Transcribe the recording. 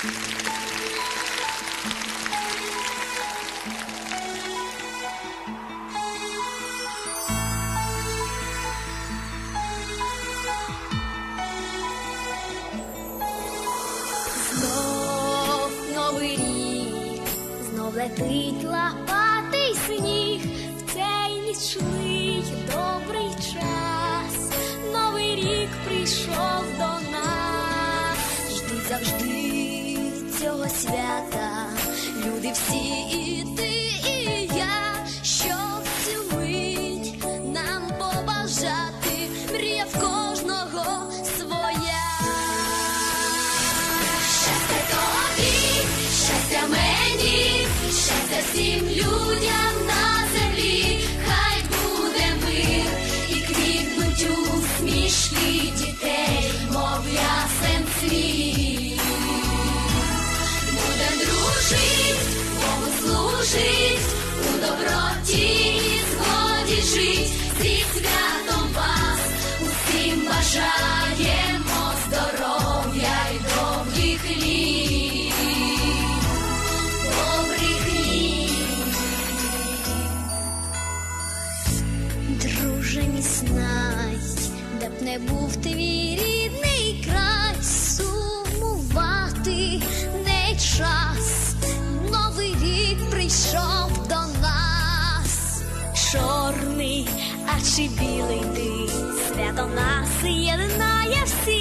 Знов новий рік, знов летить лопатий сніг в цей нічний. свята, люди всі і ти, і я, що в нам побажати, мрія в кожного своя. Щастя тобі, щастя мені, щастя всім людям нам. Жить у доброті і згоді жить, зі святом вас усім бажаємо здоров'я й довгих літ. добрих літ. Друже, міснай, де б не був твій рідний край, сумувати не час новий рік прийшов до нас, чорний, а чи білий ти свято нас єдинає всі.